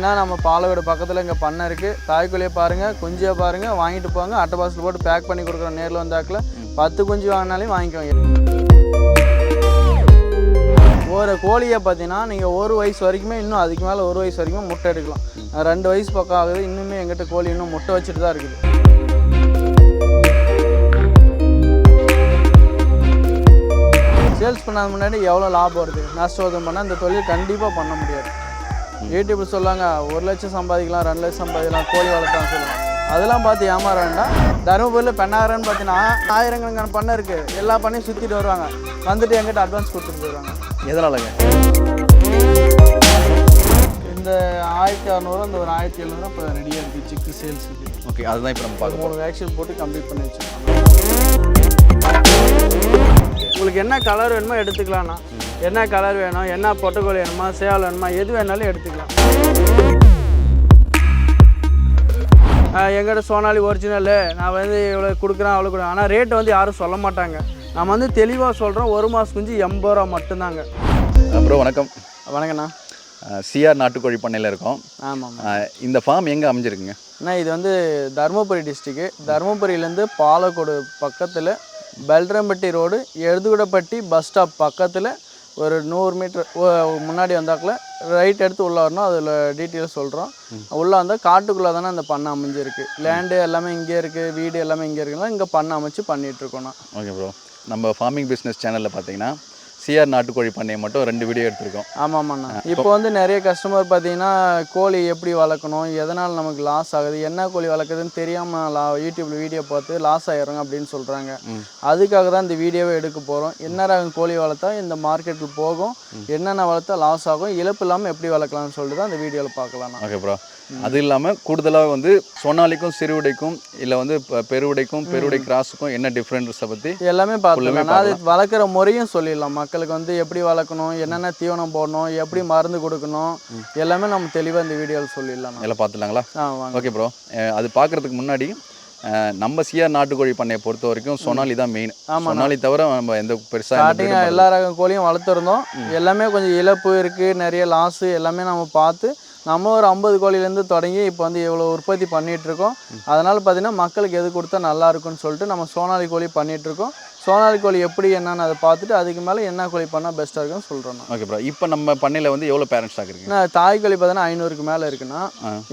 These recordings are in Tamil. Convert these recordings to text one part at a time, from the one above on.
பார்த்தீங்கன்னா நம்ம பாலவீடு பக்கத்தில் இங்கே பண்ணை இருக்குது தாய்க்கோழியை பாருங்கள் குஞ்சியை பாருங்கள் வாங்கிட்டு போங்க. அட்டை பாக்ஸில் போட்டு பேக் பண்ணி கொடுக்குறோம். நேரில் வந்தாக்கில் பத்து குஞ்சு வாங்கினாலையும் வாங்கிக்கோங்க. ஒரு கோழியை பார்த்தீங்கன்னா நீங்கள் ஒரு வயசு வரைக்குமே இன்னும் அதுக்கு மேலே ஒரு வயசு வரைக்கும் முட்டை எடுக்கலாம். ரெண்டு வயசு பக்கம் ஆகுது இன்னுமே எங்கிட்ட கோழி இன்னும் முட்டை வச்சுட்டு தான் இருக்குது. சேல்ஸ் பண்ணாத முன்னாடி எவ்வளோ லாபம் வருது? நஷ்டம் பண்ணால் இந்த தொழில் கண்டிப்பாக பண்ண முடியாது. யூடியூப்பில் சொல்லுவாங்க ஒரு லட்சம் சம்பாதிக்கலாம் ரெண்டு லட்சம் சம்பாதிக்கலாம் கோழி வளர்த்தான்னு சொல்லுவாங்க. அதெல்லாம் பார்த்து ஏமாற வேண்டாம் தருமபுரியில் பெண்ணாகரன்னு பார்த்தீங்கன்னா ஆயிரக்கணக்கான பண்ணை இருக்குது எல்லா பண்ணையும் சுற்றிட்டு வருவாங்க. வந்துட்டு எங்கிட்ட அட்வான்ஸ் கொடுத்துட்டு போயிடுவாங்க. எதனாலங்க? இந்த ஆயிரத்தி அறநூறு இந்த ஒரு ஆயிரத்தி எழுநூறு இப்போ ரெடியாக இருக்குது சிக்கு சேல்ஸுக்கு ஓகே அதுதான் இப்போ நம்ம பார்க்க மூணு வேக்சின் போட்டு கம்ப்ளீட் பண்ணி வச்சிருக்கோம். உங்களுக்கு என்ன கலர் வேணுமோ எடுத்துக்கலாம்ண்ணா. என்ன கலர் வேணும் என்ன பொட்டக்கோழி வேணுமா சேவல் வேணுமா எது வேணாலும் எடுத்துக்கலாம். எங்கிட்ட சோனாலி ஒரிஜினலு நான் வந்து இவ்வளோ கொடுக்குறேன் அவ்வளோ கொடுக்குறேன். ஆனால் ரேட்டு வந்து யாரும் சொல்ல மாட்டாங்க. நம்ம வந்து தெளிவாக சொல்கிறோம் ஒரு மாதம் குஞ்சு எண்பது ரூபா மட்டும்தாங்க. ப்ரோ வணக்கம். வணக்கண்ணா சிஆர் நாட்டுக்கோழி பண்ணையில் இருக்கோம். ஆமாம் இந்த ஃபார்ம் எங்கே அமைஞ்சிருக்குங்க? அண்ணா இது வந்து தருமபுரி டிஸ்ட்ரிக்கு தருமபுரியிலேருந்து பாலக்கோடு பக்கத்தில் Belrampatti road Ezhudhukudapatti bus stop பக்கத்தில் ஒரு நூறு மீட்டர் முன்னாடி வந்தாக்கில் ரைட் எடுத்து உள்ளே வரணும் அதில் டீட்டெயில்ஸ் சொல்கிறோம் உள்ளே வந்தால் காட்டுக்குள்ளே தானே அந்த பண்ணை அமைஞ்சிருக்கு. லேண்டு எல்லாமே இங்கே இருக்குது வீடு எல்லாமே இங்கே இருக்குன்னா இங்கே பண்ணை அமைச்சு பண்ணிகிட்ருக்கோண்ணா ஓகே ப்ரோ நம்ம ஃபார்மிங் பிஸ்னஸ் சேனலில் பார்த்தீங்கன்னா சிஆர் நாட்டுக்கோழி பண்ணையை மட்டும் ரெண்டு வீடியோ எடுத்திருக்கோம். ஆமாம்மாண்ணா இப்போ வந்து நிறைய கஸ்டமர் பார்த்தீங்கன்னா கோழி எப்படி வளர்க்கணும் எதனால் நமக்கு லாஸ் ஆகுது என்ன கோழி வளர்க்குதுன்னு தெரியாமல் லா யூடியூப்பில் வீடியோ பார்த்து லாஸ் ஆயிடுறோங்க அப்படின்னு சொல்கிறாங்க அதுக்காக தான் இந்த வீடியோவை எடுக்க போகிறோம் என்ன ரகம் கோழி வளர்த்தா இந்த மார்க்கெட்டில் போகும் என்னென்ன வளர்த்தா லாஸ் ஆகும் இழப்பு இல்லாமல் எப்படி வளர்க்கலாம்னு சொல்லிட்டு தான் இந்த வீடியோவில் பார்க்கலாம்ண்ணா. ஓகே ப்ரோ அது இல்லாமல் கூடுதலாக வந்து சோனாலிக்கும் சிறுவிடைக்கும் இல்லை வந்து பெருவிடைக்கும் பெருவிடை கிராஸுக்கும் என்ன டிஃப்ரெண்ட்ஸை பற்றி எல்லாமே பார்த்துக்கலாம் அது வளர்க்குற முறையும் சொல்லிடலாம். மக்களுக்கு வந்து எப்படி வளர்க்கணும் என்னென்ன தீவனம் போடணும் எப்படி மருந்து கொடுக்கணும் எல்லாமே நம்ம தெளிவாக இந்த வீடியோவில் சொல்லிடலாம் எல்லாம் பார்த்துலாங்களா ஆ வாங்க. ஓகே ப்ரோ அது பார்க்குறதுக்கு முன்னாடி நம்ம சிஆர் நாட்டுக்கோழி பண்ணையை பொறுத்த வரைக்கும் சொனாலி தான் மெயின் சொனாலி தவிர நம்ம எந்த பெருசாக எல்லா ரகம் கோழியும் வளர்த்துருந்தோம். எல்லாமே கொஞ்சம் இழப்பு இருக்குது நிறைய லாஸு எல்லாமே நம்ம பார்த்து நம்ம ஒரு ஐம்பது கோழிலேருந்து தொடங்கி இப்போ வந்து இவ்வளோ உற்பத்தி பண்ணிட்டு இருக்கோம் அதனால் பார்த்தீங்கன்னா மக்களுக்கு எது கொடுத்தா நல்லா இருக்கும்னு சொல்லிட்டு நம்ம சோனாலி கோழி பண்ணிட்டு இருக்கோம் சோனாலி கோழி எப்படி என்னன்னு அதை பார்த்துட்டு அதுக்கு மேலே என்ன கோழி பண்ணால் பெஸ்ட்டாக இருக்கும்னு சொல்கிறோம் ஓகே ப்ரோ இப்போ நம்ம பண்ணையில் வந்து எவ்வளோ பேரண்ட்ஸ் இருக்குங்க நான் தாய் கோழி பார்த்தீங்கன்னா ஐநூறுக்கு மேலே இருக்குன்னா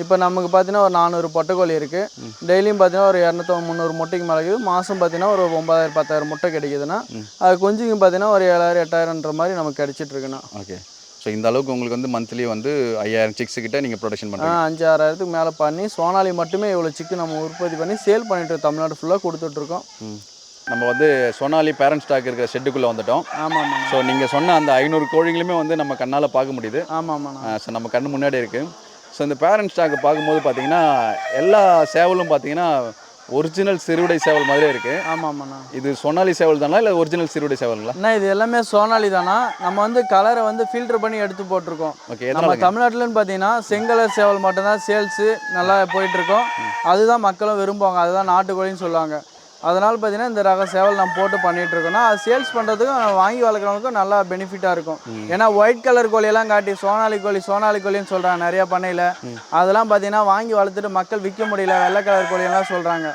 இப்போ நமக்கு பார்த்தீங்கன்னா ஒரு நானூறு பொட்டைக்கோழி இருக்குது டெய்லியும் பார்த்தீங்கன்னா ஒரு இரநூத்தி முந்நூறு முட்டைக்கு மேலே இருக்குது. மாதம் பார்த்தீங்கன்னா ஒரு ஒன்பதாயிரம் பத்தாயிரம் முட்டை கிடைக்குதுன்னா அது குஞ்சுங்க பார்த்தீங்கன்னா ஒரு ஏழாயிரம் எட்டாயிரம்ன்ற மாதிரி நமக்கு கிடைச்சிட்டு இருக்குண்ணா ஓகே. ஸோ இந்த அளவுக்கு உங்களுக்கு வந்து மந்த்லி வந்து ஐயாயிரம் சிக்ஸ் கிட்ட நீங்கள் ப்ரொடக்ஷன் பண்ணுறீங்க அஞ்சு ஆறாயிரத்துக்கு மேலே பண்ணி சோனாலி மட்டுமே இவ்வளோ சிக்கு நம்ம உற்பத்தி பண்ணி சேல் பண்ணிட்டு. தமிழ்நாடு ஃபுல்லாக கொடுத்துட்ருக்கோம். நம்ம வந்து சொனாலி பேரண்ட் ஸ்டாக் இருக்கிற ஷெட்டுக்குள்ளே வந்துட்டோம். ஆமாம் ஸோ நீங்கள் சொன்ன அந்த ஐநூறு கோழிகளுமே வந்து நம்ம கண்ணால் பார்க்க முடியுது. ஆமாம் ஆமாண்ணா ஸோ நம்ம கண்ணு முன்னாடி இருக்குது ஸோ இந்த பேரண்ட் ஸ்டாக்கை பார்க்கும்போது பார்த்தீங்கன்னா எல்லா சேவலும் பார்த்தீங்கன்னா ஒரிஜினல் சிறுவிடை சேவல் மாதிரியே இருக்குது ஆமாம் ஆமாண்ணா இது சொனாலி சேவல் தானா இல்லை ஒரிஜினல் சிறுவிடை சேவலுங்களா? அண்ணா இது எல்லாமே சோனாலி தானா? நம்ம வந்து கலரை வந்து ஃபில்டர் பண்ணி எடுத்து போட்டிருக்கோம். ஓகே நம்ம தமிழ்நாட்டிலன்னு பார்த்தீங்கன்னா செங்கலர் சேவல் மட்டும்தான் சேல்ஸு நல்லா போயிட்டு இருக்கோம். அதுதான் மக்களும் விரும்புவாங்க. அதுதான் நாட்டுக்கோழின்னு சொல்லுவாங்க. அதனால் பார்த்தீங்கன்னா இந்த ரக சேவல் நம்ம போட்டு பண்ணிட்டு இருக்கோம்னா அது சேல்ஸ் பண்ணுறதுக்கும் வாங்கி வளர்க்குறவங்களுக்கும் நல்லா பெனிஃபிட்டாக இருக்கும். ஏன்னா ஒயிட் கலர் கோழியெல்லாம் காட்டி சோனாலி கோழி சோனாலி கோழின்னு சொல்கிறாங்க நிறைய பண்ணையில். அதெல்லாம் பார்த்தீங்கன்னா வாங்கி வளர்த்துட்டு மக்கள் விற்க முடியல வெள்ளை கலர் கோழியெல்லாம் சொல்கிறாங்க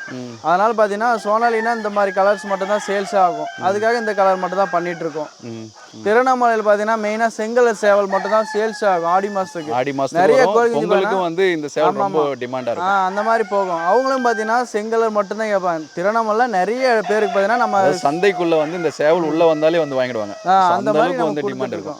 அதனால் பார்த்தீங்கன்னா சோனாலினா இந்த மாதிரி கலர்ஸ் மட்டும்தான் சேல்ஸ் ஆகும். அதுக்காக இந்த கலர் மட்டும் தான் பண்ணிட்டு இருக்கோம் ம். திருவண்ணாமலையில் பார்த்தீங்கன்னா மெயினாக செங்கலர் சேவல் மட்டும் தான் சேல்ஸ் ஆகும் ஆடி மாதத்துக்கு ஆடி நிறைய மாதத்துக்கு கோழிக்கு பொங்கலுக்கும் வந்து இந்த சேவல் ரொம்ப டிமாண்டாக இருக்கும். அந்த மாதிரி போகும். அவங்களும் பார்த்தீங்கன்னா செங்கலர் மட்டும்தான் கேட்பாங்க. திருவண்ணாமலை நிறைய பேருக்கு பார்த்தீங்கன்னா நம்ம சந்தைக்குள்ள வந்து இந்த சேவல் உள்ள வந்தாலே வந்து வாங்கிடுவாங்க. அந்த அளவுக்கு வந்து டிமாண்ட் இருக்கும்.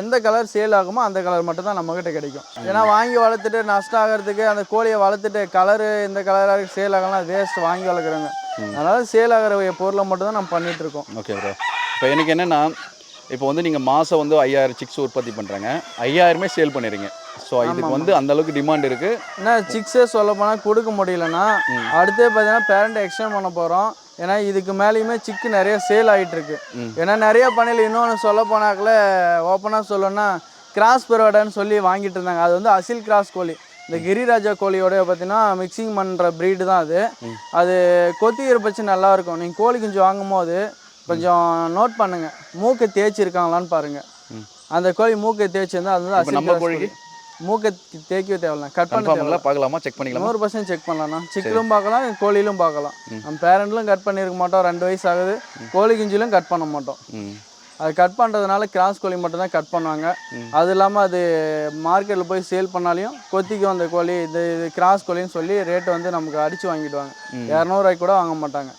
எந்த கலர் சேல் ஆகுமோ அந்த கலர் மட்டும் தான் நம்மகிட்ட கிடைக்கும். ஏன்னா வாங்கி வளர்த்துட்டு நஷ்டம் ஆகிறதுக்கு அந்த கோழியை வளர்த்துட்டு கலரு இந்த கலராக சேல் ஆகலாம் வேஸ்ட் வாங்கி வளர்க்குறவங்க அதனால சேல் ஆகிற பொருளை மட்டும் தான் நம்ம பண்ணிட்டு இருக்கோம். ஓகே ப்ரோ இப்போ எனக்கு என்னன்னா இப்போ வந்து நீங்கள் மாதம் வந்து ஐயாயிரம் சிக்ஸ் உற்பத்தி பண்ணுறாங்க ஐயாயிரமே சேல் பண்ணிடுறீங்க. ஸோ இதுக்கு வந்து அந்த அளவுக்கு டிமாண்ட் இருக்குது ஏன்னா சிக்ஸே சொல்ல போனால் கொடுக்க முடியலன்னா அடுத்தே பார்த்தீங்கன்னா பேரண்ட் எக்ஸ்டெண்ட் பண்ண போகிறோம் ஏன்னா இதுக்கு மேலேயுமே சிக்கு நிறைய சேல் ஆகிட்டு இருக்கு. ஏன்னா நிறைய பண்ணையில் இன்னொன்று சொல்ல போனாக்கல ஓப்பனாக சொல்லணும்னா கிராஸ் பெரோடான்னு சொல்லி வாங்கிட்டு இருந்தாங்க. அது வந்து அசில் கிராஸ் கோழி. இந்த கிரிராஜா கோழியோட பார்த்தீங்கன்னா மிக்சிங் பண்ணுற ப்ரீடு தான் அது. அது கொத்தி இருப்பச்சு நல்லா இருக்கும். நீங்கள் கோழி குஞ்சு வாங்கும் போது கொஞ்சம் நோட் பண்ணுங்க. மூக்கை தேய்ச்சி இருக்காங்களான்னு பாருங்க அந்த கோழி மூக்கை தேய்ச்சி இருந்தால் அது வந்து நம்ம கோழிக்கு? கோழி. மூக்கை தேய்க்கவே தேவையில்ல. கட் பண்ண கன்ஃபார்ங்களா பார்க்கலாமா? செக் பண்ணிக்கலாமா? நூறு பர்சன்ட் செக் பண்ணலாம்ண்ணா. சிக்கிலும் பார்க்கலாம் கோழியிலும் பார்க்கலாம். நம்ம பேரண்ட்லும் கட் பண்ணியிருக்க மாட்டோம். ரெண்டு வயசு ஆகுது. கோழி குஞ்சிலும் கட் பண்ண மாட்டோம். அது கட் பண்ணுறதுனால கிராஸ் கோழி மட்டும் தான் கட் பண்ணுவாங்க. அது இல்லாமல் அது மார்க்கெட்டில் போய் சேல் பண்ணாலையும் கொத்திக்கும் அந்த கோழி. இது இது கிராஸ் கோழின்னு சொல்லி ரேட்டு வந்து நமக்கு அடித்து வாங்கிடுவாங்க. இரநூறுவாய்க்கு கூட வாங்க மாட்டாங்க.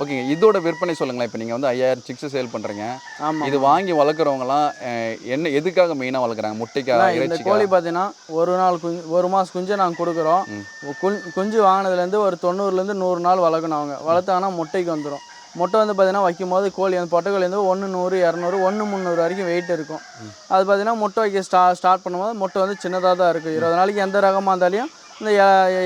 ஓகேங்க இதோட விற்பனை சொல்லுங்களேன். இப்போ நீங்கள் வந்து ஐயாயிரம் சிக்ஸ் சேல் பண்ணுறீங்க ஆமாம். இது வாங்கி வளர்க்குறவங்கலாம் அஹ், என்ன எதுக்காக மெயினாக வளர்க்குறாங்க? முட்டைக்கா இந்த கோழி பார்த்தீங்கன்னா ஒரு நாள் குஞ்சு ஒரு மாதம் குஞ்சை நாங்கள் கொடுக்குறோம். குஞ்- குஞ்சு வாங்கினதுலேருந்து ஒரு தொண்ணூறுலேருந்து நூறு நாள் வளர்க்கணும் அவங்க. வளர்த்தாங்கன்னா முட்டைக்கு வந்துடும் முட்டை வந்து பார்த்தீங்கன்னா வைக்கும் போது கோழி அந்த பொட்டைக்கோழி வந்து ஒன்று நூறு இரநூறு ஒன்று முந்நூறு வரைக்கும் வெயிட் இருக்கும். அது பார்த்தீங்கன்னா முட்டை வைக்க ஸ்டா ஸ்டார்ட் பண்ணும்போது முட்டை வந்து சின்னதாக தான் இருக்கும். இருபது நாளைக்கு எந்த ரகமாக இருந்தாலையும் இந்த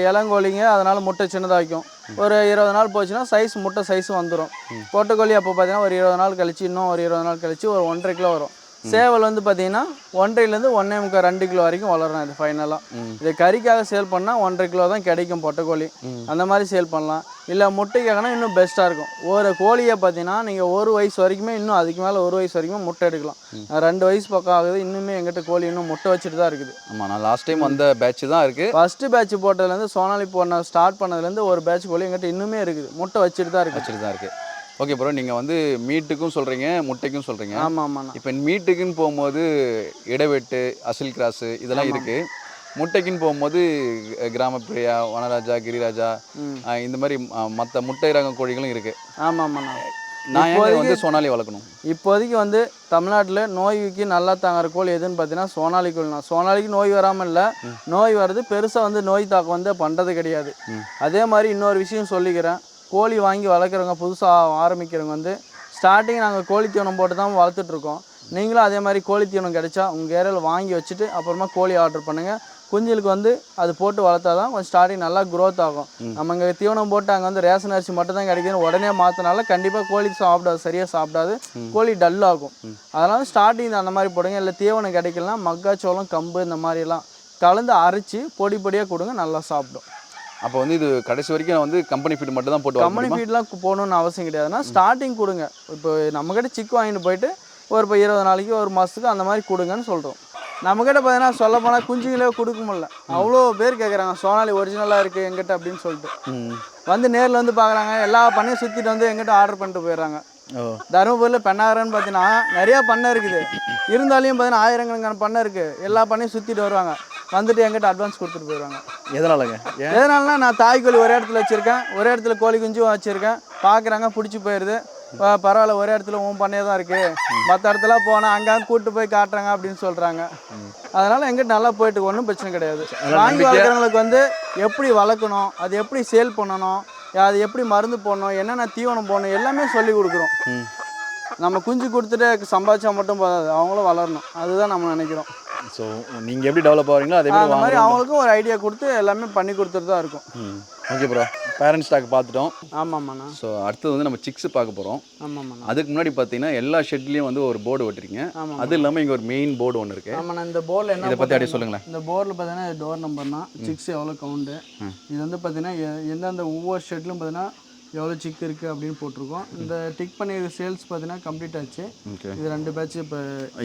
இளங்கோழிங்க அதனால் முட்டை சின்னதாக வைக்கும் ஒரு இருபது நாள் போச்சுன்னா சைஸ் முட்டை சைஸ் வந்துடும் பொட்டைக்கோழி அப்போ பார்த்தீங்கன்னா ஒரு இருபது நாள் கழிச்சு இன்னும் ஒரு இருபது நாள் கழிச்சு ஒரு ஒன்றரை கிலோ வரும். சேவல் வந்து பார்த்தீங்கன்னா ஒன்றரைலேருந்து ஒன்றே முக்கால் ரெண்டு கிலோ வரைக்கும் வளரும் இது ஃபைனலாக இது கறிக்காக சேல் பண்ணால் ஒன்றரை கிலோ தான் கிடைக்கும் பொட்டைக்கோழி. அந்த மாதிரி சேல் பண்ணலாம். இல்லை முட்டைக்காகனா இன்னும் பெஸ்ட்டாக இருக்கும். ஒரு கோழியை பார்த்தீங்கன்னா நீங்கள் ஒரு வயசு வரைக்குமே இன்னும் அதுக்கு மேலே ஒரு வயசு வரைக்குமே முட்டை எடுக்கலாம். ரெண்டு வயசு பக்கம் ஆகுது. இன்னுமே எங்கிட்ட கோழி இன்னும் முட்டை வச்சுட்டு தான் இருக்குது. ஆமாம் நான் லாஸ்ட் டைம் வந்த பேட்ச் தான் இருக்குது ஃபஸ்ட்டு பேட்ச் போட்டதுலேருந்து சோனாலி போன ஸ்டார்ட் பண்ணதுலேருந்து ஒரு பேட்ச் கோழி எங்கிட்ட இன்னுமே இருக்குது. முட்டை வச்சுட்டு தான் இருக்குது. வச்சுட்டு தான் இருக்குது ஓகே ப்ரோ நீங்கள் வந்து மீட்டுக்கும் சொல்கிறீங்க முட்டைக்கும் சொல்கிறீங்க ஆமாம் ஆமாண்ணா இப்போ மீட்டுக்குன்னு போகும்போது இடைவெட்டு அசில் கிராஸு இதெல்லாம் இருக்குது முட்டைக்குன்னு போகும்போது கிராமப்பிரியா வனராஜா கிரிராஜா இந்த மாதிரி மற்ற முட்டை ரக கோழிகளும் இருக்குது ஆமாம் ஆமாண்ணா நான் வந்து சோனாலி வளர்க்கணும்? இப்போதைக்கு வந்து தமிழ்நாட்டில் நோய்க்கு நல்லா தாங்குற கோழி எதுன்னு பார்த்தீங்கன்னா சோனாலி கோழினா சோனாலிக்கு நோய் வராமல் இல்லை. நோய் வருது பெருசாக வந்து நோய் தாக்கம் வந்து பண்ணுறது கிடையாது. அதே மாதிரி இன்னொரு விஷயம் சொல்லிக்கிறேன். கோழி வாங்கி வளர்க்குறவங்க புதுசாக ஆரம்பிக்கிறவங்க வந்து ஸ்டார்டிங் நாங்கள் கோழி தீவனம் போட்டு தான் வளர்த்துட்ருக்கோம். நீங்களும் அதே மாதிரி கோழி தீவனம் கிடைச்சா உங்கள் ஏரியாவில் வாங்கி வச்சுட்டு அப்புறமா கோழி ஆர்டர் பண்ணுங்கள் குஞ்சுகளுக்கு வந்து அது போட்டு வளர்த்தா தான் கொஞ்சம் ஸ்டார்டிங் நல்லா growth ஆகும். நம்ம இங்கே தீவனம் போட்டு அங்கே வந்து ரேஷன் அரிசி மட்டும் தான் கிடைக்குதுன்னு உடனே மாற்றினால கண்டிப்பாக கோழி சாப்பிடாது சரியாக சாப்பிடாது. கோழி டல் ஆகும். அதனால் ஸ்டார்டிங் அந்த மாதிரி போடுங்க. இல்லை தீவனம் கிடைக்கலனா மக்காச்சோளம் கம்பு இந்த மாதிரிலாம் கலந்து அரைச்சி பொடி பொடியாக கொடுங்க நல்லா சாப்பிடும். அப்போ வந்து இது கடைசி வரைக்கும் நான் வந்து கம்பெனி ஃபீட் மட்டும் தான் போட்டு கம்பெனி? ஃபீட்லாம் போகணுன்னு அவசியம் கிடையாதுன்னா ஸ்டார்டிங் கொடுங்க. இப்போ நம்மக்கிட்ட சிக்கு வாங்கிட்டு போயிட்டு ஒரு இப்போ இருபது நாளைக்கு ஒரு மாதத்துக்கு அந்த மாதிரி கொடுங்கன்னு சொல்கிறோம் நம்மக்கிட்ட பார்த்தீங்கன்னா சொல்ல போனால் குஞ்சுங்களே கொடுக்க முடியல. அவ்வளோ பேர் கேட்குறாங்க சோனாலி ஒரிஜினலாக இருக்குது எங்கிட்ட அப்படின்னு சொல்லிட்டு. வந்து நேரில் வந்து பார்க்குறாங்க எல்லா பண்ணையும் சுற்றிட்டு வந்து எங்கிட்ட ஆர்டர் பண்ணிட்டு போயிடுறாங்க. தருமபுரியில் பெண்ணாகரன்னு பார்த்தீங்கன்னா நிறையா பண்ணை இருக்குது. இருந்தாலையும் பார்த்தீங்கன்னா ஆயிரக்கணக்கான பண்ணை இருக்குது எல்லா பண்ணையும் சுற்றிட்டு வருவாங்க. வந்துட்டு எங்கிட்ட அட்வான்ஸ் கொடுத்துட்டு போயிடுவாங்க. எதனாலங்க? எதனாலனா நான் தாய் கோழி ஒரே இடத்துல வச்சுருக்கேன். ஒரே இடத்துல கோழி குஞ்சும் வச்சுருக்கேன். பார்க்குறாங்க பிடிச்சி போயிடுது பரவாயில்ல ஒரே இடத்துல உன் பண்ணையே தான் இருக்குது மற்ற இடத்துல போனால் அங்கங்கே கூட்டு போய் காட்டுறாங்க அப்படின்னு சொல்கிறாங்க அதனால் எங்கிட்ட நல்லா போயிட்டு ஒன்றும் பிரச்சனை கிடையாது. வாங்கி வளர்க்குறவங்களுக்கு வந்து எப்படி வளர்க்கணும் அது எப்படி சேல் பண்ணணும் அது எப்படி மருந்து போடணும் என்னென்ன தீவனம் போடணும் எல்லாமே சொல்லி கொடுக்குறோம். நம்ம குஞ்சு கொடுத்துட்டு சம்பாதிச்சா மட்டும் போதாது. அவங்களும் வளரணும். அதுதான் நம்ம நினைக்கிறோம். ஸோ நீங்கள் எப்படி டெவலப் ஆகிறீங்களோ அதே மாதிரி அந்த மாதிரி வாங்க அவங்களுக்கும் ஒரு ஐடியா கொடுத்து எல்லாமே பண்ணி கொடுத்துட்டு தான் இருக்கும். ம். ஓகே ப்ரோ பேரண்ட் ஸ்டாக் பார்த்துட்டோம். ஆமாம்மாண்ணா ஸோ அடுத்தது வந்து நம்ம சிக்ஸ் பார்க்க போகிறோம் ஆமாம்மாண்ணா அதுக்கு முன்னாடி பார்த்தீங்கன்னா எல்லா ஷெட்லேயும் வந்து ஒரு போர்டு ஓட்டிருக்கீங்க ஆமாம். அது இல்லாமல் இங்கே ஒரு மெயின் போர்டு ஒன்று இருக்குது ஆமாண்ணா இந்த போர்டில் என்ன இதை பற்றி அப்படியே சொல்லுங்களேன். இந்த போர்டில் பார்த்தீங்கன்னா டோர் நம்பர்னா சிக்ஸ் எவ்வளோ கவுண்டு இது வந்து பார்த்தீங்கன்னா எந்தெந்த ஒவ்வொரு ஷெட்லும் பார்த்தீங்கன்னா எவ்வளோ சிக் இருக்குது அப்படின்னு போட்டிருக்கோம். இந்த டிக் பண்ணியிருக்க சேல்ஸ் பார்த்தீங்கன்னா கம்ப்ளீட் ஆச்சு. ஓகே இது ரெண்டு பேட்ச் இப்போ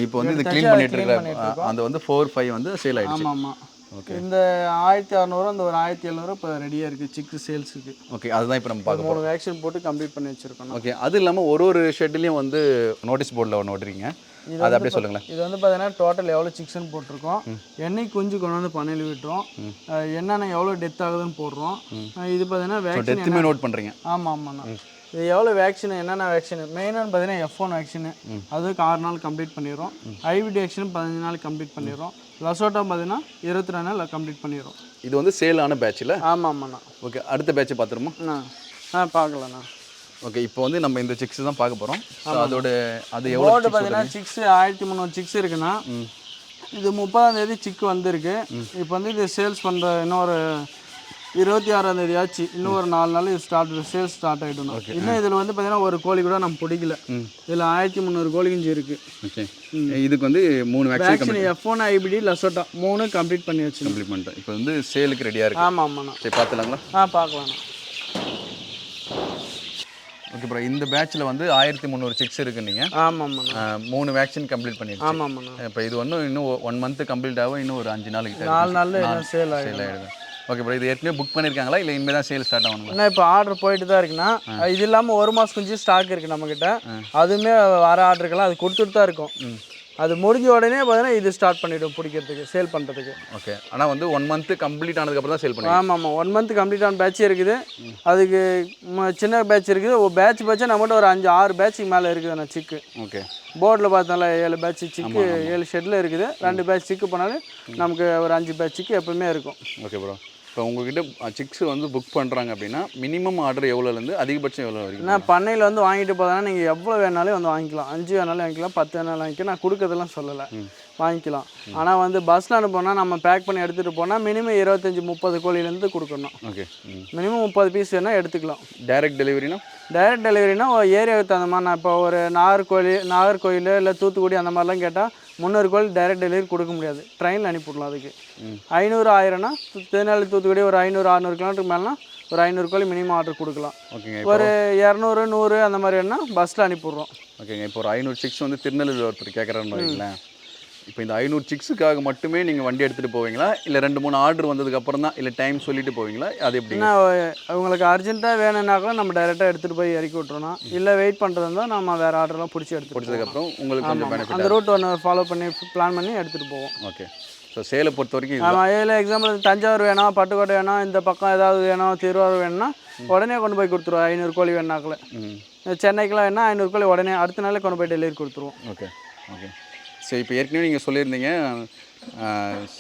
இப்போ வந்து இது க்ளீன் பண்ணிட்டு இருக்கோம். அந்த வந்து ஃபோர் ஃபைவ் வந்து சேல் ஆயிடுச்சு. ஆமாம் ஆமாம் இந்த ஆயிரத்தி அறநூறு அந்த ஒரு ஆயிரத்தி எழுநூறு இப்போ ரெடியாக இருக்குது சிக்கு சேல்ஸுக்கு ஓகே அதுதான் இப்போ நம்ம பார்க்க மூணு வேக்சின் போட்டு கம்ப்ளீட் பண்ணி வச்சுருக்கோம் ஓகே அது இல்லாமல் ஒரு ஒரு ஷெட்லேயும் வந்து நோட்டீஸ் போர்டில் ஒன்று ஓட்டுறீங்க அதை அப்படியே சொல்லுங்களேன். இது வந்து பார்த்தீங்கன்னா டோட்டல் எவ்வளோ சிக்ஸ்னு போட்டிருக்கோம். என்னைக்கு குஞ்சு கொண்டு வந்து பண்ணையில் விட்டுறோம் என்னென்ன எவ்வளோ டெத் ஆகுதுன்னு போடுறோம். இது பார்த்தீங்கன்னா வேக்சின் நோட் பண்ணுறீங்க ஆமாம் ஆமாண்ணா இது எவ்வளோ வேக்சின் என்னென்ன வேக்சின் மெயினாக பார்த்தீங்கன்னா எஃப் ஒன் வேக்சினு அதுக்கு ஆறு நாள் கம்ப்ளீட் பண்ணிடுறோம். ஐவிடி வேக்சின் பதினஞ்சு நாள் கம்ப்ளீட் பண்ணிடுறோம். லசோட்டா பார்த்தீங்கன்னா இருபத்தி ரெண்டு நாள் கம்ப்ளீட் பண்ணிடுறோம். இது வந்து சேல் ஆன பேட்சில் ஆமாம் ஆமாண்ணா. ஓகே அடுத்த பேட்சை பார்த்துருமா ஆ ஆ பார்க்கலண்ணா. ஓகே இப்போ வந்து நம்ம இந்த சிக்ஸ் தான் பார்க்க போகிறோம் அதோட அது எவ்வளோ போர்டு பார்த்தீங்கன்னா சிக்ஸ் ஆயிரத்தி முந்நூறு சிக்ஸ் இருக்குன்னா இது முப்பதாம் தேதி சிக்கு வந்திருக்கு. இப்போ வந்து இது சேல்ஸ் பண்ணுற இன்னொரு இருபத்தி ஆறாம் தேதி ஆச்சு இன்னும் ஒரு நாலு நாள் இது ஸ்டார்ட் சேல்ஸ் ஸ்டார்ட் ஆகிட்டணும் இன்னும் இதில் வந்து பார்த்தீங்கன்னா ஒரு கோழி கூட நம்ம பிடிக்கல. இதில் ஆயிரத்தி முந்நூறு கோழி குஞ்சு இருக்குது ஓகே இதுக்கு வந்து மூணு vaccine F one IBD Lasota மூணு கம்ப்ளீட் பண்ணி வச்சு கம்ப்ளீட் பண்ணிட்டேன் இப்போ வந்து சேலுக்கு ரெடியாக இருக்கு. ஆமாம் ஆமாண்ணா சரி பார்த்துலாங்களா ஆ பார்க்கலாண்ணா ஓகே ப்ரோ இந்த பேட்ச்ல வந்து ஆயிரத்தி முந்நூறு சிக்ஸ் இருக்குன்னீங்க ஆமாம்ண்ணா அஹ், மூணு வேக்சின் கம்ப்ளீட் பண்ணிடுச்சு. ஆமாம்ண்ணா இப்போ இது ஒன்றும் இன்னும் ஒன் மந்த் கம்ப்ளீட் ஆகும். இன்னும் ஒரு அஞ்சு நாளைக்கு நாலு என்ன சேல் சேல் ஆகிடுது ஓகே ப்ரோ இது ஏற்கனவே புக் பண்ணியிருக்காங்களா இல்லை இனிமேல் தான் சேல் ஸ்டார்ட் ஆகணுங்களா என்ன இப்போ ஆர்டர் போயிட்டு தான் இருக்குண்ணா. இது இல்லாமல் ஒரு மாதம் குஞ்சு ஸ்டாக் இருக்குது நம்மக்கிட்ட அதுவுமே வர ஆர்டருக்கெல்லாம் அது கொடுத்துட்டு தான் இருக்கும். அது முடிஞ்ச உடனே பார்த்தீங்கன்னா இது ஸ்டார்ட் பண்ணிவிடும் பிடிக்கிறதுக்கு சேல் பண்ணுறதுக்கு ஓகே ஆனால் வந்து ஒன் மந்த் கம்ப்ளீட் ஆனதுக்கப்புறம் தான் சேல் பண்ணுவீங்க. ஆமாம் ஆமாம் ஒன் மந்த் கம்ப்ளீட் ஆன பேட்ச் இருக்குது. அதுக்கு சின்ன பேட்ச் இருக்குது. ஒரு பேட்ச் பேட்சா நம்மகிட்ட ஒரு அஞ்சு ஆறு பேட்சுக்கு மேலே இருக்குதுண்ணா சிக்கு ஓகே போர்டில் பார்த்தால ஏழு பேட்ச் சிக்கு ஏழு ஷெட்டில் இருக்குது. ரெண்டு பேட்ச் சிக்கு பண்ணாலும் நமக்கு ஒரு அஞ்சு பேட்ச் சிக்கு எப்பவுமே இருக்கும். ஓகே ப்ரோ இப்போ உங்ககிட்ட சிக்ஸ் வந்து புக் பண்ணுறாங்க அப்படின்னா மினிமம் ஆர்டர் எவ்வளோலேருந்து அதிகபட்சம் எவ்வளோ வரைக்கும்? நான் பண்ணையில் வந்து வாங்கிட்டு போதா நீங்கள் எவ்வளோ வேணாலும் வந்து வாங்கிக்கலாம். அஞ்சு வேணாலும் வாங்கிக்கலாம் பத்து வேணாலும் வாங்கிக்கலாம். நான் கொடுக்கறதெல்லாம் சொல்லலை. வாங்கிக்கலாம். ஆனால் வந்து பஸ்ஸில் அனுப்போனா நம்ம பேக் பண்ணி எடுத்துகிட்டு போனால் மினிமம் இருபத்தஞ்சி முப்பது கோழிலேருந்து கொடுக்கணும். ஓகே மினிமம் முப்பது பீஸ் வேணால் எடுத்துக்கலாம். டைரக்ட் டெலிவரினா டைரக்ட் டெலிவரினா ஏரியாவுக்கு தகுந்த மாதிரி நான் இப்போ ஒரு நாகர்கோவில் நாகர்கோவில் இல்லை தூத்துக்குடி அந்த மாதிரிலாம் கேட்டால் முந்நூறு கோழி டைரக்ட் டெலிவரி கொடுக்க முடியாது. ட்ரெயினில் அனுப்பிவிடலாம் அதுக்கு. ஐநூறு ஆயிரம்னா திருநெல்வேலி தூத்துக்குடி ஒரு ஐநூறு அறநூறு கிலோமீட்டருக்கு மேலேனா ஒரு ஐநூறு கோழி மினிமம் ஆர்டர் கொடுக்கலாம். ஓகேங்க ஒரு இரநூறு நூறு அந்த மாதிரி வேணால் பஸ்ஸில் அனுப்பிவிட்றோம். ஓகேங்க இப்போ ஒரு ஐநூறு சிக்ஸ் வந்து திருநெல்வேலி ஒருத்தர் கேட்குறான்னு வைங்களேன். இப்போ இந்த ஐநூறு சிக்ஸுக்காக மட்டுமே நீங்கள் வண்டி எடுத்துகிட்டு போவீங்களா? இல்லை ரெண்டு மூணு ஆர்டர் வந்ததுக்கு அப்புறம் தான் இல்லை டைம் சொல்லிட்டு போவீங்களா? அது என்ன அவங்களுக்கு அர்ஜென்ட்டாக வேணும்னா கூட நம்ம டைரெக்டாக எடுத்துகிட்டு போய் இறக்கி விட்றோம் இல்லை வெயிட் பண்ணுறது இருந்தால் நம்ம வேறு ஆர்டர்லாம் பிடிச்சி எடுத்துகிட்டு பிடிச்சதுக்கப்புறம் உங்களுக்கு கொஞ்சம் பெனிஃபிட் அந்த ரூட் ஒன்று ஃபாலோ பண்ணி பிளான் பண்ணி எடுத்துகிட்டு போவோம். ஓகே ஸோ சேலை பொறுத்த வரைக்கும் ஆமாம் இதில் எக்ஸாம்பிள் தஞ்சாவூர் வேணும் பட்டுக்கோட்டை வேணும் இந்த பக்கம் ஏதாவது வேணும் திருவாரூர் வேணும்னா உடனே கொண்டு போய் கொடுத்துருவோம் ஐநூறு கோழி வேணாக்குள்ள ம். சென்னைக்கெலாம் வேணா ஐநூறு கோழி உடனே அடுத்த நாளே கொண்டு போய் டெலிவரி கொடுத்துருவோம். ஓகே ஓகே சரி இப்போ ஏற்கனவே நீங்கள் சொல்லியிருந்தீங்க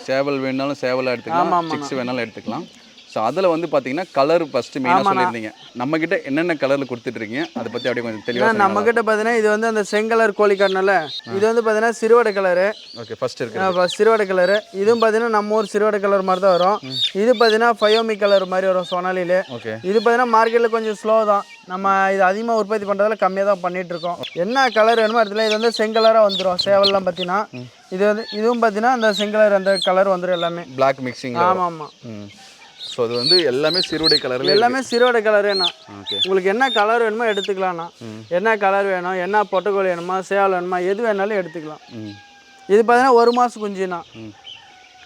சேவல் வேணாலும் சேவலாக எடுத்துக்கலாம் சிக்ஸ் வேணாலும் எடுத்துக்கலாம். ஸோ அதில் வந்து பார்த்தீங்கன்னா கலர் ஃபஸ்ட்டு மெயினாக சொல்லியிருந்தீங்க. நம்மக்கிட்ட என்னென்ன கலரில் கொடுத்துட்ருக்கீங்க அதை பற்றி அப்படியே கொஞ்சம் தெளிவாக நம்ம கிட்ட பார்த்தீங்கன்னா இது வந்து அந்த செங்கலர் கோழி கண்ணல இது வந்து பார்த்தீங்கன்னா சிறுவடை கலரு. ஓகே ஃபஸ்ட் இருக்கு சிறுவடை கலரு. இதுவும் பார்த்தீங்கன்னா நம்ம ஊர் சிறுவடை கலர் மாதிரி தான் வரும். இது பார்த்தீங்கன்னா ஃபயோமி கலர் மாதிரி வரும் சோனாலிலே ஓகே இது பார்த்தீங்கன்னா மார்க்கெட்டில் கொஞ்சம் ஸ்லோ தான். நம்ம இது அதிகமாக உற்பத்தி பண்ணுறதுல கம்மியாக தான் பண்ணிட்டு இருக்கோம் என்ன கலர் வேணுமோ இடத்துல இது வந்து செங்கலராக வந்துடும் சேவல்லாம் பார்த்தீங்கன்னா இது வந்து இதுவும் பார்த்தீங்கன்னா அந்த செங்கலர் அந்த கலர் வந்துடும் எல்லாமே. பிளாக் மிக்சிங் ஆமாம் ஆமாம் ஸோ அது வந்து எல்லாமே சிறுவடை கலரில் எல்லாமே சிறுவடை கலரேண்ணா உங்களுக்கு என்ன கலர் வேணுமோ எடுத்துக்கலாம்ண்ணா என்ன கலர் வேணும் என்ன பொட்டுக்கோழி வேணுமா சேவல் வேணுமா எது வேணாலும் எடுத்துக்கலாம். இது பார்த்தீங்கன்னா ஒரு மாதம் குஞ்சுண்ணா.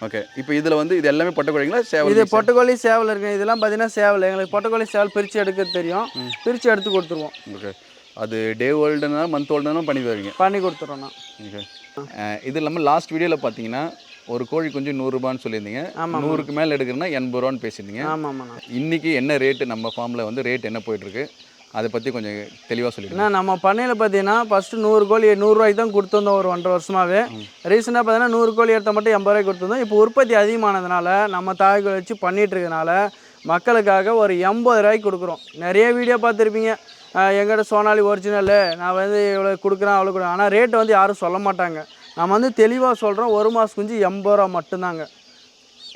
ஓகே. இப்போ இதில் வந்து இது எல்லாமே பட்டுக்கோழிங்களா சேவல் இது பொட்டுக்கோழி சேவல் இருக்கு. இதெல்லாம் பார்த்தீங்கன்னா சேவல். எங்களுக்கு பொட்டுக்கோழி சேவல் பிரித்து எடுக்க தெரியும். பிரித்து எடுத்து கொடுத்துருவோம். ஓகே. அது டே ஓல்டுனா மந்த் ஓல்டுனா பண்ணி தருவீங்க? பண்ணி கொடுத்துருவோண்ணா ஓகே. இது இல்லாமல் லாஸ்ட் வீடியோவில் பார்த்தீங்கன்னா ஒரு கோழி குஞ்சு நூறுரூபான்னு சொல்லியிருந்தீங்க. நூறுக்கு மேலே எடுக்கிறனா எண்பது ரூபான்னு பேசியிருந்தீங்க. ஆமாம் இன்னைக்கு என்ன ரேட்டு நம்ம ஃபார்மில் வந்து ரேட் என்ன போயிட்டுருக்கு அதை பற்றி கொஞ்சம் தெளிவாக சொல்லிடுங்க. நம்ம பண்ணையில் பார்த்தீங்கன்னா ஃபஸ்ட்டு நூறு கோழி நூறுரூவாய்க்கு தான் கொடுத்துருந்தோம் ஒரு ஒன்றரை வருஷமாகவே ரீசெண்டாக பார்த்தீங்கன்னா நூறு கோழி எடுத்த மட்டும் எண்பது ரூபாய்க்கு கொடுத்துருந்தோம். இப்போ உற்பத்தி அதிகமானதுனால நம்ம தாய்கள் வச்சு பண்ணிட்டு இருக்கனால மக்களுக்காக ஒரு எண்பது ரூபாய்க்கு கொடுக்குறோம். நிறைய வீடியோ பார்த்துருப்பீங்க. எங்கிட்ட சோனாலி ஒரிஜினலு நான் வந்து இவ்வளோ கொடுக்குறேன் அவ்வளோ கொடுக்குறேன். ஆனால் ரேட்டு வந்து யாரும் சொல்ல மாட்டாங்க. நம்ம வந்து தெளிவாக சொல்கிறோம் ஒரு மாதம் குஞ்சு எண்பது ரூபா மட்டும்தாங்க.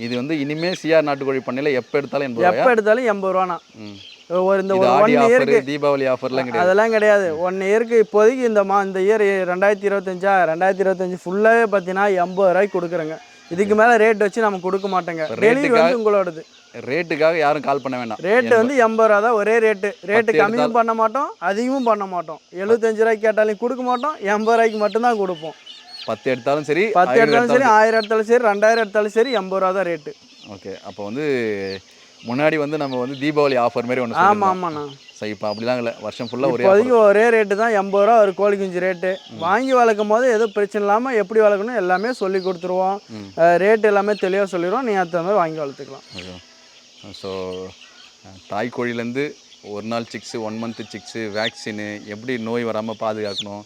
இது வந்து இனிமே சிஆர் நாட்டுக்கோழி பண்ணையில் எப்போ எடுத்தாலும் எப்போ எடுத்தாலும் எண்பது ரூபாண்ணா. ஒரு இந்த ஒரு ஒன் இயருக்கு தீபாவளி ஆஃபர்லாம் கிடையாது. அதெல்லாம் கிடையாது. ஒன் இயருக்கு இப்போதைக்கு இந்த மா இந்த இயர் ரெண்டாயிரத்தி இருபத்தஞ்சா ரெண்டாயிரத்தி இருபத்தஞ்சு ஃபுல்லாகவே பார்த்தீங்கன்னா எண்பது ரூபாய்க்கு கொடுக்குறேங்க. இதுக்கு மேலே ரேட் வச்சு நம்ம கொடுக்க மாட்டோங்க. டெலிவரி வந்து உங்களோடது. ரேட்டுக்காக யாரும் கால் பண்ண வேண்டாம். ரேட்டு வந்து எண்பது ரூபா தான் ஒரே ரேட்டு ரேட்டு கம்மியும் பண்ண மாட்டோம் அதிகமும் பண்ண மாட்டோம். எழுபத்தஞ்சு ரூபாய்க்கு கேட்டாலும் கொடுக்க மாட்டோம் எண்பது ரூபாய்க்கு மட்டும்தான் கொடுப்போம். பத்து எடுத்தாலும் சரி பத்து எடுத்தாலும் சரி ஆயிரம் எடுத்தாலும் சரி ரெண்டாயிரம் எடுத்தாலும் சரி எண்பது ரூபா தான் ரேட்டு ஓகே அப்போ வந்து முன்னாடி வந்து நம்ம வந்து தீபாவளி ஆஃபர் மாதிரி ஒன்று ஆமாம் ஆமாண்ணா. ஸோ இப்போ அப்படிலாம் இல்லை. வருஷம் ஃபுல்லாக ஒரே இப்போதைக்கு ஒரே ரேட்டு தான். எண்பது ரூபா ஒரு கோழி குஞ்சு ரேட்டு வாங்கி வளர்க்கும் போது எதுவும் பிரச்சனை இல்லாமல் எப்படி வளர்க்கணும் எல்லாமே சொல்லி கொடுத்துருவோம். ரேட் எல்லாமே தெளிவாக சொல்லிடுவோம். நீங்கள் அதுக்கு மாதிரி வாங்கி வளர்த்துக்கலாம். ஸோ தாய் கோழிலேருந்து ஒரு நாள் six one month six vaccine எப்படி நோய் வராமல் பாதுகாக்கணும்?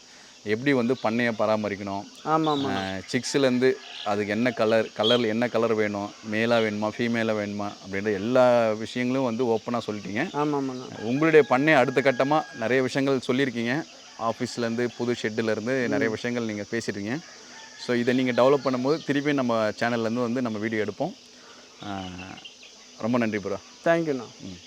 எப்படி வந்து பண்ணையை பராமரிக்கணும்? ஆமாம் ஆமாம் சிக்ஸ்லேருந்து அதுக்கு என்ன கலர் கலரில் என்ன கலர் வேணும்? மேலாக வேணுமா ஃபீமேலாக வேணுமா? அப்படின்ற எல்லா விஷயங்களும் வந்து ஓப்பனாக சொல்லிட்டீங்க. ஆமாம் ஆமாண்ணா உங்களுடைய பண்ணை அடுத்த கட்டமாக நிறைய விஷயங்கள் சொல்லியிருக்கீங்க. ஆஃபீஸ்லேருந்து புது ஷெட்டுலேருந்து நிறைய விஷயங்கள் நீங்கள் பேசியிருக்கீங்க ஸோ இதை நீங்கள் டெவலப் பண்ணும்போது திருப்பி நம்ம சேனல்லேருந்து வந்து நம்ம வீடியோ எடுப்போம். ரொம்ப நன்றி ப்ரோ தேங்க்யூண்ணா ம்.